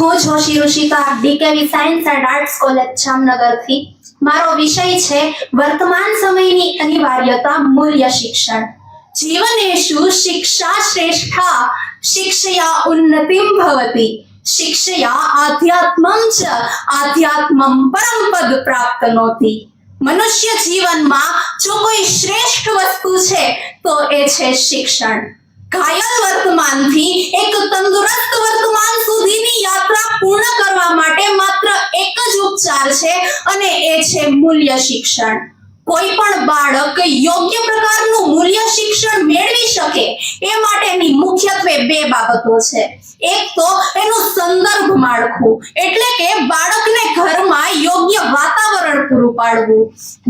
હું Joshi Rishika DKV science and arts college જામનગરથી. મારો વિષય છે વર્તમાન સમયની અનિવાર્યતા, મૂલ્ય શિક્ષણ. જીવનેશુ શિક્ષા શ્રેષ્ઠા? શિક્ષયા ઉન્નતિમ ભવતિ. શિક્ષયા આધ્યાત્મમ ચ આધ્યાત્મમ પરમ પદ પ્રાપ્ત પ્રાપ્તનોતિ મનુષ્ય જીવનમાં જો કોઈ શ્રેષ્ઠ વસ્તુ છે, તો એ છે શિક્ષણ. ઘાયલ વર્તમાનથી એક તંદુરસ્ત વર્તમાન સુધીની યાત્રા પૂર્ણ કરવા માટે માત્ર એક જ ઉપચાર છે અને એ છે મૂલ્ય શિક્ષણ. કોઈ પણ બાળક યોગ્ય પ્રકારનું મૂલ્ય શિક્ષણ મેળવી શકે એ માટેની મુખ્યત્વે બે બાબતો છે. એક તો એનું સંદર્ભ માળખું. એટલે કે બાળકને ઘરમાં પાડવું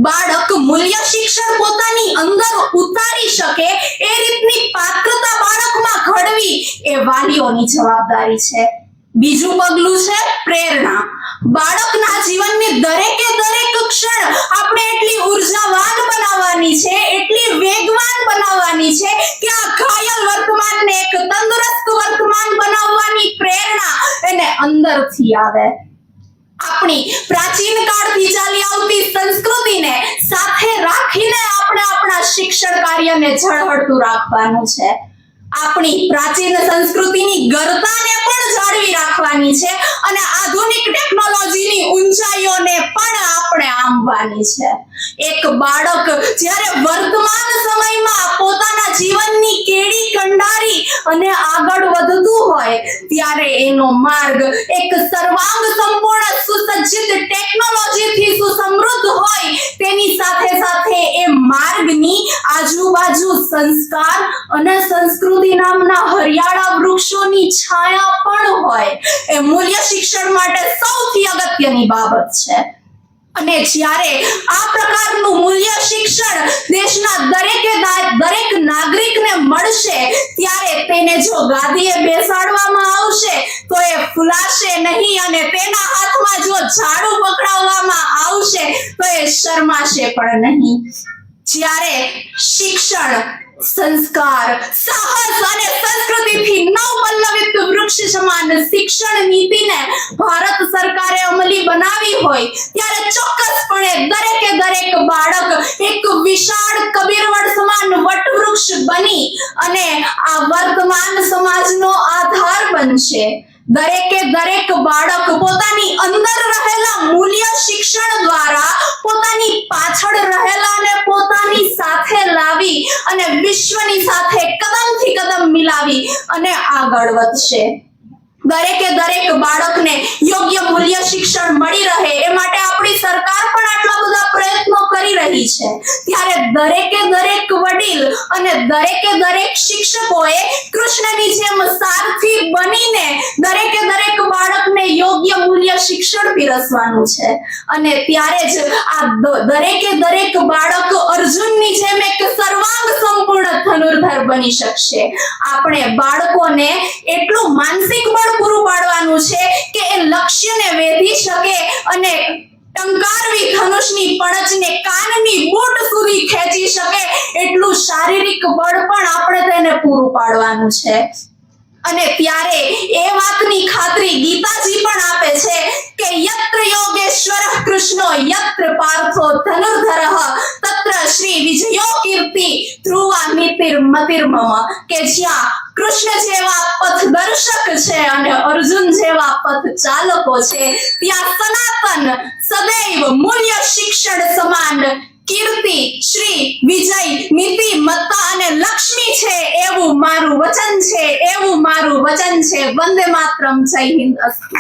બાળક મૂલ્ય શિક્ષણ પોતાની અંદર ઉતારી શકે એ રીતની પાત્રતા બાળકમાં ઘડવી એ વાલીઓની જવાબદારી છે. બીજું પગલું છે પ્રેરણા. બાળકના જીવનની દરેકે દરેક ક્ષણ આપણે એટલી ઉર્જાવાન બનાવવાની છે, એટલી વેગવાન બનાવવાની છે કે આ ઘાયલ વર્તમાનને એક તંદુરસ્ત વર્તમાન બનાવવાની પ્રેરણા એને અંદરથી આવે. આપણી પ્રાચીન કાળથી ચાલી આવતી સંસ્કૃતિને સાથે રાખીને આપણે આપણા શિક્ષણ કાર્યને ઝળહળતું રાખવાનું છે. આપણી પ્રાચીન સંસ્કૃતિની ગરતાને પણ જાળવી રાખવાની છે અને આધુનિક ટેકનોલોજીની ઊંચાઈઓને પણ આપણે આંબવાની છે. એક બાળક જ્યારે વર્તમાન સમયમાં પોતાના જીવનની કેડી કંડારી અને આગળ વધતું હોય, ત્યારે એનો માર્ગ એક સર્વાંગ સંપૂર્ણ સુસજ્જિત ટેકનોલોજીથી સુસમૃદ્ધ હોય. તેની સાથે સાથે એ માર્ગની આજુબાજુ સંસ્કાર અને સંસ્કૃતિ નામના હરિયાળા વૃક્ષોની છાયા પણ હોય. એ મૂલ્ય શિક્ષણ માટે સૌથી અગત્યની બાબત છે. અને જ્યારે આ પ્રકારનું મૂલ્ય શિક્ષણ દેશના દરેકે દરેક નાગરિકને મળશે, ત્યારે તેને જો ગાદીએ બેસાડવામાં આવશે, તો એ ફૂલાશે નહીં અને તેના હાથમાં જો ઝાડુ પકડાવવામાં આવશે, તો એ શરમાશે પણ નહીં. જ્યારે શિક્ષણ, સંસ્કાર, સાહસ અને સંસ્કૃતિથી નવપલ્લવિત વૃક્ષ સમાન શિક્ષણ નીતિને ભારત સરકારે અમલી બનાવી હોય, ત્યારે ચોક્કસપણે દરેકે દરેક બાળક એક વિશાળ કબીરવડ સમાન વટવૃક્ષ બની અને આ વર્તમાન સમાજનો આધાર બનશે. દરેકે દરેક બાળક પોતાની અંદર રહેલા મૂલ્ય વિશ્વની સાથે કદમથી કદમ મિલાવી અને આગળ વધશે. દરેકે દરેક બાળકને યોગ્ય મૂલ્ય શિક્ષણ મળી રહે એ માટે આપણી સરકાર પણ આટલા બધા પ્રયત્નો કરી રહી છે. ત્યારે દરેકે દરેક વડીલ અને દરેકે દરેક શિક્ષકોએ કૃષ્ણની જેમ સારથી બનીને દરેકે દરેક બાળકને યોગ્ય મૂલ્ય શિક્ષણ પીરસવાનું છે. અને ત્યારે જ આ દરેકે દરેક બાળક અર્જુનની જેમ ધનુર્ધર બની શકશે. આપણે બાળકોને એટલું માનસિક બળ પૂરું પાડવાનું છે કે એ લક્ષ્યને વેધી શકે અને ટંકારવી ધનુષની પણજને કાનની બૂટ સુધી ખેંચી શકે એટલું શારીરિક બળ પણ આપણે તેને પૂરું પાડવાનું છે. અને ત્યારે એ વાતની ખાતરી ગીતાજી પણ આપે છે કે યત્ર યોગેશ્વર કૃષ્ણો યત્ર પાર્થો વિજયો કીર્તિ ધ્રુવા નીતિર મતિર્મમ કે જ્યાં કૃષ્ણ જેવા પથદર્શક છે અને અર્જુન જેવા પથ ચાલકો છે, ત્યાં સનાતન સદૈવ મૂલ્ય શિક્ષણ સમાન કીર્તિ, શ્રી વિજય, નીતિ, મત્તા અને લક્ષ્મી છે એવું મારું વચન છે, એવું મારું વચન છે, વંદે માતરમ, જય હિન્દ અસ્તુ.